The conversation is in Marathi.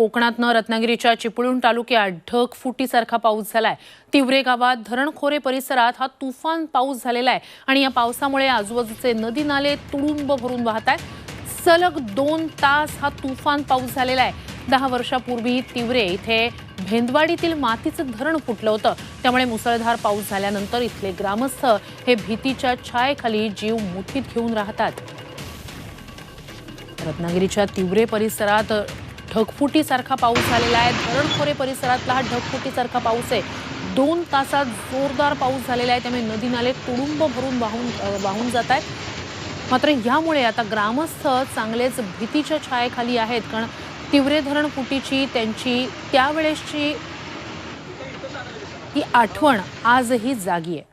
कोकणातनं रत्नागिरीच्या चिपळूण तालुक्यात ढगफुटीसारखा पाऊस झालाय. तिवरे गावात धरणखोरे परिसरात हा तुफान पाऊस झालेला आहे आणि या पावसामुळे आजूबाजूचे नदी नाले तुडुंब भरून वाहत आहेत सलग दोन तास हा तुफान पाऊस झालेला आहे. दहा वर्षापूर्वी तिवरे इथे भेंदवाडीतील मातीचं धरण फुटलं होतं. त्यामुळे मुसळधार पाऊस झाल्यानंतर इथले ग्रामस्थ हे भीतीच्या छायेखाली जीव मुठीत घेऊन राहतात. रत्नागिरीच्या तिवरे परिसरात ढगफुटीसारखा पाऊस झालेला आहे. धरणखोरे परिसरातला हा ढगफुटीसारखा पाऊस आहे. दोन तासात जोरदार पाऊस झालेला आहे. त्यामुळे नदी नाले तुडुंब भरून वाहून वाहून जात आहेत. मात्र यामुळे आता ग्रामस्थ चांगलेच भीतीच्या छायेखाली आहेत. कारण तिवरे धरण फुटीची त्यांची त्यावेळेसची ही आठवण आजही जागी आहे.